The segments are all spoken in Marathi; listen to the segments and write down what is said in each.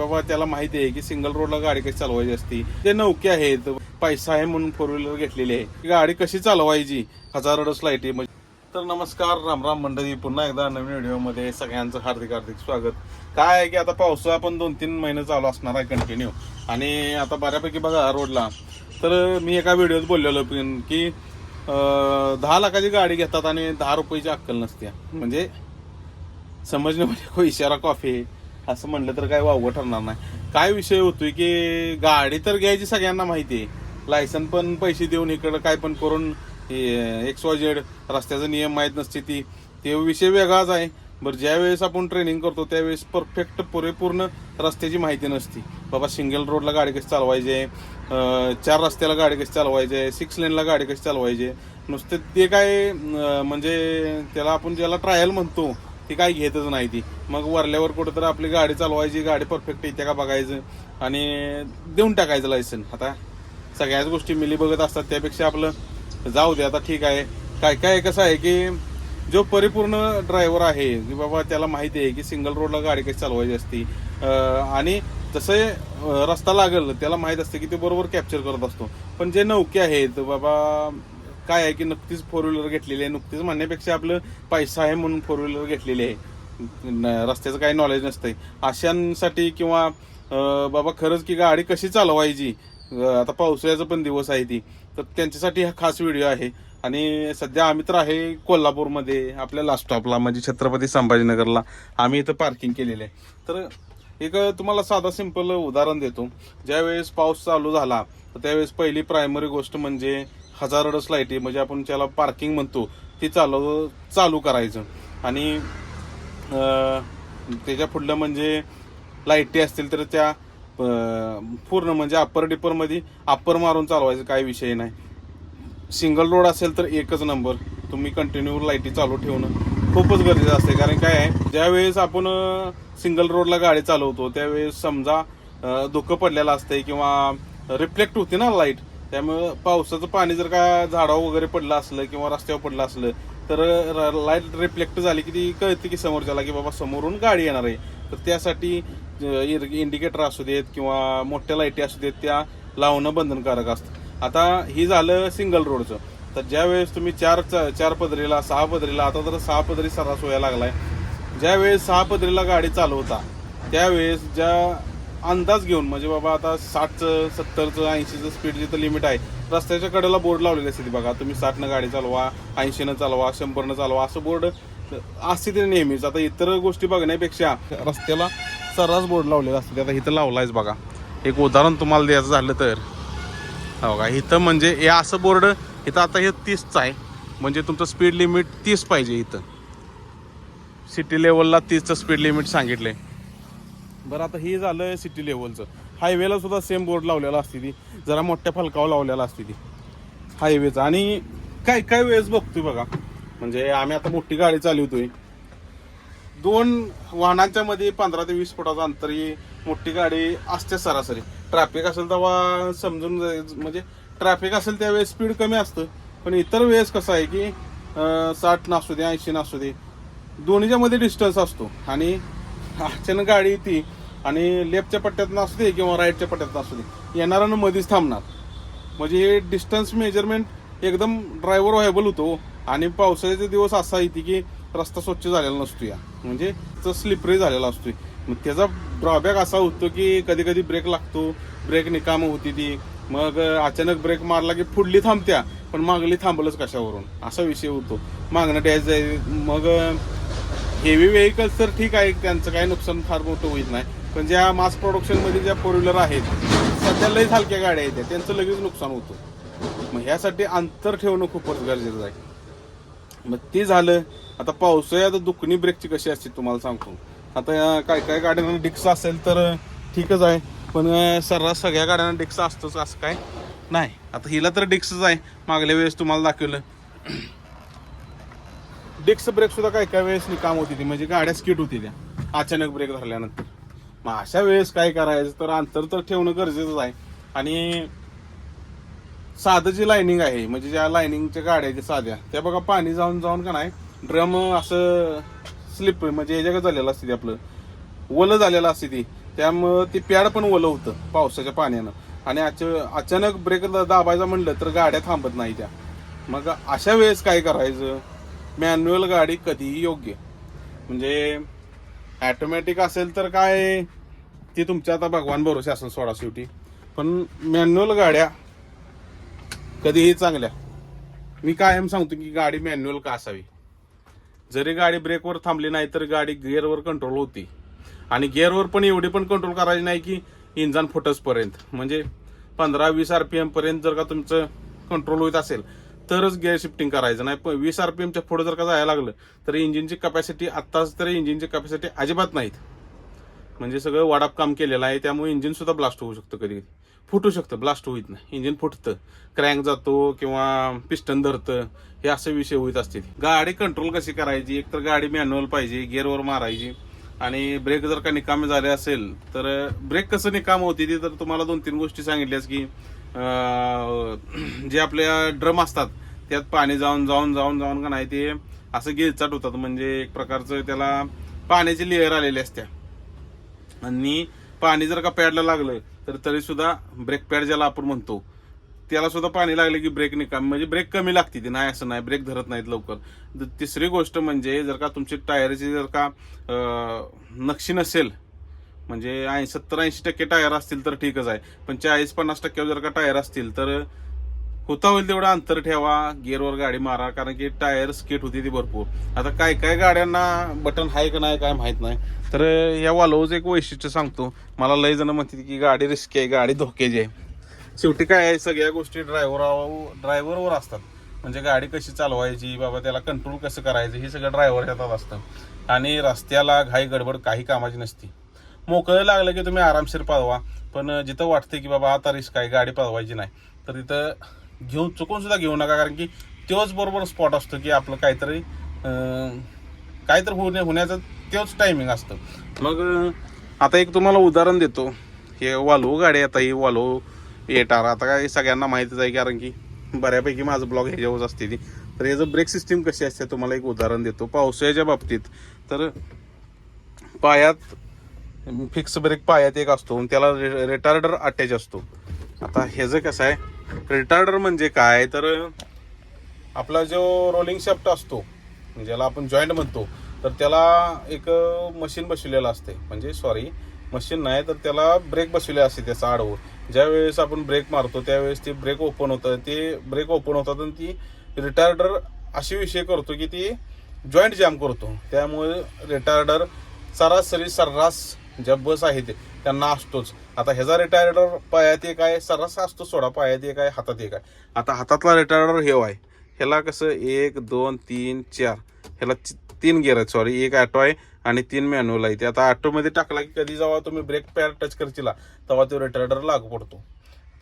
बाबा त्याला माहिती आहे की सिंगल रोडला गाडी कशी चालवायची असती. ते नौके आहेत पैसा आहे म्हणून फोर व्हीलर घेतलेली आहे. गाडी कशी चालवायची? हजारो लाईटी म्हणजे तर नमस्कार रामराम मंडळी. पुन्हा एकदा नवीन व्हिडिओमध्ये सगळ्यांचं हार्दिक हार्दिक स्वागत. काय आहे की आता पावसाळा पण दोन तीन महिने चालू असणार आहे कंटिन्यू आणि आता बऱ्यापैकी बघा रोडला तर मी एका व्हिडिओत बोललेलो पण की दहा लाखाची गाडी घेतात आणि दहा रुपयाची अक्कल नसते. म्हणजे समजणे म्हणजे इशारा कॉफी असं म्हणलं तर काय वावगं ठरणार नाही. काय विषय होतोय की गाडी तर घ्यायची सगळ्यांना माहिती आहे. लायसन पण पैसे देऊन इकडं काय पण करून एक्स वाय झेड रस्त्याचा नियम माहीत नसते ती ते विषय वेगळाच आहे. बरं ज्या वेळेस आपण ट्रेनिंग करतो त्यावेळेस परफेक्ट पुरेपूर्ण रस्त्याची माहिती नसती. बाबा सिंगल रोडला गाडी कशी चालवायची आहे? चार रस्त्याला गाडी कशी चालवायची आहे? सिक्स लेनला गाडी कशी चालवायची आहे? नुसते ते काय म्हणजे त्याला आपण ज्याला ट्रायल म्हणतो ती काय घेतच नाही ती. मग वरल्यावर कुठं तर आपली गाडी चालवायची गाडी परफेक्ट येते का बघायचं? आणि देऊन टाकायचं लायसन आता सगळ्याच गोष्टी मिली बघत असतात त्यापेक्षा आपलं जाऊ दे आता ठीक आहे. काय काय कसं आहे की जो परिपूर्ण ड्रायव्हर आहे की बाबा त्याला माहिती आहे की सिंगल रोडला गाडी कशी चालवायची असती आणि जसं रस्ता लागेल त्याला माहीत असते की ते बरोबर कॅप्चर करत असतो. पण जे नौके आहेत बाबा काय आहे की नुकतीच फोर व्हीलर घेतलेली आहे. नुकतीच म्हणण्यापेक्षा आपलं पैसा आहे म्हणून फोर व्हीलर घेतलेली आहे. न- रस्त्याचं काही नॉलेज नसतंय. अशांसाठी किंवा बाबा खरंच की गाडी कशी चालवायची? आता पावसाळ्याचा पण दिवस आहे ती. तर त्यांच्यासाठी हा खास व्हिडिओ आहे. आणि सध्या आम्ही तर आहे कोल्हापूरमध्ये आपल्या लास्ट स्टॉपला म्हणजे छत्रपती संभाजीनगरला. आम्ही इथं पार्किंग केलेलं आहे. तर एक तुम्हाला साधा सिंपल उदाहरण देतो. ज्यावेळेस पाऊस चालू झाला तर त्यावेळेस पहिली प्रायमरी गोष्ट म्हणजे हजारडस लाईटी म्हणजे आपण ज्याला पार्किंग म्हणतो ती चालव चालू करायचं. आणि त्याच्या पुढलं म्हणजे लाईटी असतील तर त्या पूर्ण म्हणजे अप्पर डिपरमध्ये अप्पर मारून चालवायचं काही विषय नाही. सिंगल रोड असेल तर एकच नंबर तुम्ही कंटिन्यू लाईटी चालू ठेवणं खूपच गरजेचं असते कारण काय आहे ज्यावेळेस आपण सिंगल रोडला गाडी चालवतो त्यावेळेस समजा धुकं पडलेलं असतंय किंवा रिफ्लेक्ट होते ना लाइट त्यामुळे पावसाचं पाणी जर का झाडावर वगैरे पडलं असलं किंवा रस्त्यावर पडलं असलं तर लाइट रिफ्लेक्ट झाली की ती कळते की समोरच्याला की बाबा समोरून गाडी येणार आहे. तर त्यासाठी इंडिकेटर असू देत किंवा मोठ्या लाईटी असू देत त्या लावणं बंधनकारक असतं. आता ही झालं सिंगल रोडचं तर ज्या वेळेस तुम्ही चार चार पदरीला सहा पदरीला आता तर सहा पदरी सर्रास व्हायला लागलाय ज्या वेळेस सहा पदरीला गाडी चालवता त्यावेळेस ज्या अंदाज घेऊन म्हणजे बाबा आता साठचं सत्तरचं ऐंशीचं स्पीड जिथं लिमिट आहे रस्त्याच्या कडेला बोर्ड लावलेले असते बघा. तुम्ही साठनं गाडी चालवा ऐंशीनं चालवा शंभरनं चालवा असं बोर्ड असते ते नेहमीच. आता इतर गोष्टी बघण्यापेक्षा रस्त्याला सर्रास बोर्ड लावलेला असते आता इथं लावलायच बघा. एक उदाहरण तुम्हाला द्यायचं झालं तर. हो का इथं म्हणजे हे असं बोर्ड इथं आता हे तीसचं आहे. म्हणजे तुमचं स्पीड लिमिट तीस पाहिजे इथं. सिटी लेवलला तीसचं स्पीड लिमिट सांगितलं आहे बरं आता हे झालं सिटी लेवलचं हायवेला सुद्धा सेम बोर्ड लावलेला असते ती. जरा मोठ्या फलकावर लावलेला असते ती. हायवेचा आणि काय काय वेळेस बघतोय बघा. म्हणजे आम्ही आता मोठी गाडी चालवतोय. दोन वाहनांच्या मध्ये पंधरा ते वीस फुटाचं अंतर ही मोठी गाडी असते सरासरी. ट्रॅफिक असेल तेव्हा समजून म्हणजे ट्रॅफिक असेल त्यावेळेस स्पीड कमी असतं पण इतर वेळेस कसं आहे की साठ नसू दे ऐंशी नसू दे दोन्हीच्या मध्ये डिस्टन्स असतो. आणि अचानक गाडी ती आणि लेफ्टच्या पट्ट्यात असू दे किंवा राईटच्या पट्ट्यात असू दे येणाऱ्यानं मध्येच थांबणार. म्हणजे हे डिस्टन्स मेजरमेंट एकदम ड्रायव्हर व्हायबल होतो आणि पावसाळ्याचे दिवस असा येते की रस्ता स्वच्छ झालेला नसतो या. म्हणजे तो स्लिपरी झालेला असतो मग त्याचा ड्रॉबॅक असा होतो की कधी कधी ब्रेक लागतो ब्रेक निकाम होती ती. मग अचानक ब्रेक मारला की पुढली थांबत्या पण मागली थांबलंच कशावरून? असा विषय होतो. मागणं डॅश आहे. मग हेवी व्हेकल्स तर ठीक आहे त्यांचं काही नुकसान फार मोठं होत नाही. पण ज्या मास प्रोडक्शनमध्ये ज्या फोर व्हीलर आहेत सध्या लई हलक्या गाड्या आहेत त्या, त्यांचं लगेच नुकसान होतं. मग ह्यासाठी अंतर ठेवणं खूपच गरजेचं आहे. मग ते झालं आता पावसाळ्यात दुखणी ब्रेकची कशी असते तुम्हाला सांगतो. आता काय काय गाड्यांना डिक्स असेल तर ठीकच आहे पण सर्रास सगळ्या गाड्यांना डिक्स असतोच असं काय नाही. आता हिला तर डिक्सच आहे मागल्या वेळेस तुम्हाला दाखवलं. डिक्स ब्रेक सुद्धा काय काय वेळेस काम होती ती म्हणजे गाड्या स्किट होती त्या अचानक ब्रेक धरल्यानंतर मग अशा वेळेस काय करायचं तर अंतर तर ठेवणं गरजेचंच आहे. आणि साधं जी लायनिंग आहे म्हणजे ज्या लायनिंगच्या गाड्या आहेत साध्या त्या बघा पाणी जाऊन जाऊन का नाही ड्रम असं स्लिप म्हणजे याच्या झालेलं असते ते आपलं. ओलं झालेलं असते ती. त्यामुळं ती प्याड पण ओलं होतं पावसाच्या पाण्यानं. आणि अच- अचानक ब्रेक दाबायचा म्हणलं तर गाड्या थांबत नाही त्या. मग अशा वेळेस काय करायचं? मॅन्युअल गाडी कधीही योग्य. म्हणजे ॲटोमॅटिक असेल तर काय? ती तुमच्या आता भगवान भरोसे असेल सोळा शेवटी. पण मॅन्युअल गाड्या कधीही चांगल्या. मी कायम सांगतो की गाडी मॅन्युअल का असावी? जरी गाडी ब्रेकवर थांबली नाही तर गाडी गिअरवर कंट्रोल होती. आणि गिअरवर पण एवढी पण कंट्रोल करायची नाही की इंजन फुटसपर्यंत. म्हणजे पंधरा वीस आर पी एमपर्यंत जर का तुमचं कंट्रोल होत असेल तरच गिअर शिफ्टिंग करायचं. नाही पण वीस आरपीएमच्या पुढे जर का जायला लागलं तर इंजिनची कपॅसिटी आत्ताच तरी इंजिनची कपॅसिटी अजिबात नाहीत. म्हणजे सगळं वाडाप काम केलेलं आहे त्यामुळे इंजिन सुद्धा ब्लास्ट होऊ शकतं कधी कधी फुटू शकतं ब्लास्ट होईत नाही. इंजिन फुटतं क्रँक जातो किंवा पिस्टन धरतं हे असे विषय होत असतील. गाडी कंट्रोल कशी करायची? एक तर गाडी मॅन्युअल पाहिजे गिअरवर मारायची. आणि ब्रेक जर का निकामी झाले असेल तर ब्रेक कसं निकाम होती ती तर तुम्हाला दोन तीन गोष्टी सांगितल्यास की जे आपल्या ड्रम असतात त्यात पाणी जाऊन जाऊन जाऊन जाऊन का नाही ते असं गिळचाट होतात. म्हणजे एक प्रकारचं त्याला पाण्याची लेअर आलेली असत्या आणि पाणी जर का पॅडला लागलं तर तरी सुद्धा ब्रेक पॅड ज्याला आपण म्हणतो त्याला सुद्धा पाणी लागलं की ब्रेक निकाम म्हणजे ब्रेक कमी लागते ती. नाही असं नाही. ब्रेक धरत नाहीत लवकर. तिसरी गोष्ट म्हणजे जर का तुमची टायरची जर का नक्षी नसेल म्हणजे ऐं सत्तर ऐंशी टक्के टायर असतील तर ठीकच आहे. पण चाळीस पन्नास टक्के जर का टायर असतील तर होता होईल तेवढं अंतर ठेवा गिअरवर गाडी मारा कारण की टायर स्किट होती ती भरपूर. आता काय काय गाड्यांना बटन आहे का नाही काय माहीत नाही. तर या वालोज एक वैशिष्ट्य सांगतो. मला लय जण म्हणते की गाडी रिस्की आहे गाडी धोक्याची आहे. शेवटी काय आहे सगळ्या गोष्टी ड्रायव्हर ड्रायव्हरवर असतात. म्हणजे गाडी कशी चालवायची बाबा त्याला कंट्रोल कसं करायचं हे सगळं ड्रायव्हर हातात असतं. आणि रस्त्याला घाई गडबड काही कामाची नसती. मोकळं लागलं की तुम्ही आरामशीर पाळवा. पण जिथं वाटतं की बाबा आता रिस्क आहे गाडी पाळवायची नाही. तर तिथं घेऊन चुकून सुद्धा घेऊ नका. कारण की तोच बरोबर स्पॉट असतो की आपलं काहीतरी काहीतरी होणे होण्याचं तोच टायमिंग असतं. मग आता एक तुम्हाला उदाहरण देतो. हे वालो गाडी आता ही वालो एटार आता काय सगळ्यांना माहितीच आहे कारण की बऱ्यापैकी माझं ब्लॉग ह्याच्यावरच असते ती. तर याचं ब्रेक सिस्टीम कशी असते तुम्हाला एक उदाहरण देतो. पावसाळ्याच्या बाबतीत तर पायात फिक्स ब्रेक पायात एक असतो आणि त्याला रिटार्डर अटॅच असतो. आता ह्याचं कसं आहे रिटार्डर म्हणजे काय? तर आपला जो रोलिंग शाफ्ट असतो ज्याला आपण जॉईंट म्हणतो तर त्याला एक मशीन बसवलेलं असते. म्हणजे सॉरी मशीन नाही तर त्याला ब्रेक बसवले असते त्याचा आडवं. ज्या वेळेस आपण ब्रेक मारतो त्यावेळेस ते ब्रेक ओपन होतं. ते ब्रेक ओपन होतात आणि ती रिटार्डर अशी विषय करतो की ती जॉईंट जॅम करतो. त्यामुळे रिटार्डर सरासरी सर्रास ज्या बस आहेत त्यांना असतोच. आता ह्याचा रिटायर्डर पायात एक आहे सर्रास असतो सोडा पायात एक आहे हातात एक आहे. आता हातातला रिटायर्डर हे आहे ह्याला कसं एक दोन तीन चार ह्याला तीन गिअर आहेत सॉरी एक ॲटो आहे आणि तीन मॅन्युअल आहे ते आता ऑटोमध्ये टाकला की कधी जेव्हा तुम्ही ब्रेक पॅड टच करशील तेव्हा तो रिटायर्डर लागू पडतो.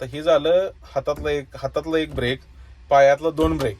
तर हे झालं हातातलं एक हातातलं एक ब्रेक पायातलं दोन ब्रेक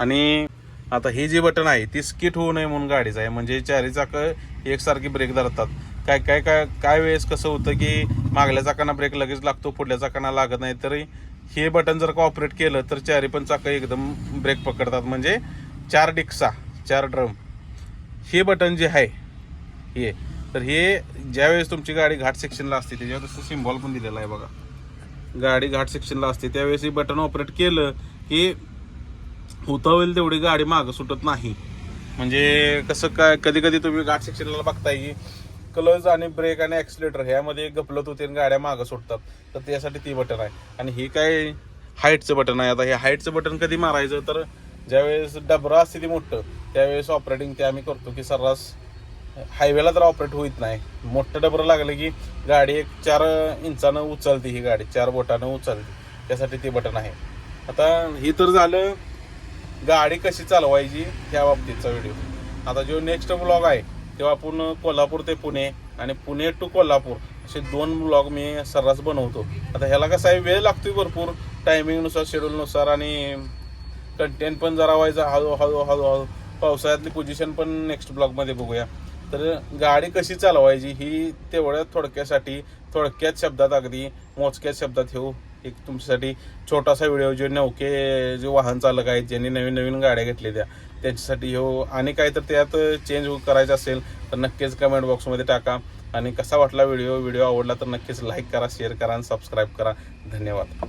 आणि आता हे जे बटन आहे ती स्किट होऊ नये म्हणून गाडीचं आहे. म्हणजे चारी चाकं एकसारखी ब्रेक धरतात. काय काय काय काय वेळेस कसं होतं की मागल्या चाकांना ब्रेक लगेच लागतो पुढल्या चाकांना लागत नाही तरी हे बटन जर का ऑपरेट केलं तर चारी पण चाकं एकदम ब्रेक पकडतात. म्हणजे चार डिक्सा चार ड्रम हे बटन जे आहे हे तर हे ज्यावेळेस तुमची गाडी घाट सेक्शनला असते त्याच्यावर तसं सिम्बॉल पण दिलेला आहे बघा. गाडी घाट सेक्शनला असते त्यावेळेस हे बटन ऑपरेट केलं की होता होईल तेवढी गाडी मागं सुटत नाही. म्हणजे कसं काय कधी कधी तुम्ही घाट सेक्शनला बघताय की क्लच आणि ब्रेक आणि ॲक्सिलेटर ह्यामध्ये गपलत होते आणि गाड्या मागं सुटतात तर त्यासाठी ती बटन आहे. आणि ही काय हाईटचं बटन आहे. आता हे हाईटचं बटन कधी मारायचं? तर ज्यावेळेस डबरा असते ती मोठं त्यावेळेस ऑपरेटिंग ते आम्ही करतो की सर्रास हायवेला तर ऑपरेट होत नाही. मोठं डबरं लागलं की गाडी एक चार इंचानं उचलते ही गाडी चार बोटानं उचलते. त्यासाठी ते बटन आहे. आता ही तर झालं गाडी कशी चालवायची त्या बाबतीतचा व्हिडिओ आता जो नेक्स्ट ब्लॉग आहे तेव्हा आपण कोल्हापूर ते पुणे आणि पुणे टू कोल्हापूर असे दोन ब्लॉग मी सर्रास बनवतो. आता ह्याला कसं आहे वेळ लागतोय भरपूर. टायमिंगनुसार शेड्यूलनुसार आणि कंटेंट पण जरा व्हायचा हळू हळू हळू हळू. पावसाळ्यातली पोझिशन पण नेक्स्ट ब्लॉगमध्ये बघूया. तर गाडी कशी चालवायची ही तेवढ्या थोडक्यासाठी थोडक्यात शब्दात अगदी मोजक्याच शब्दात ठेवू एक तुमच्यासाठी छोटासा व्हिडिओ जे नौके जे वाहन चालक आहेत ज्यांनी नवीन नवीन गाड्या घेतलेल्या. त्यांच्यासाठी हो. आणि काय तर त्यात चेंज करायचं असेल तर नक्कीच कमेंट बॉक्समध्ये टाका. आणि कसा वाटला व्हिडिओ व्हिडिओ आवडला तर नक्कीच लाईक करा शेअर करा आणि सबस्क्राईब करा. धन्यवाद.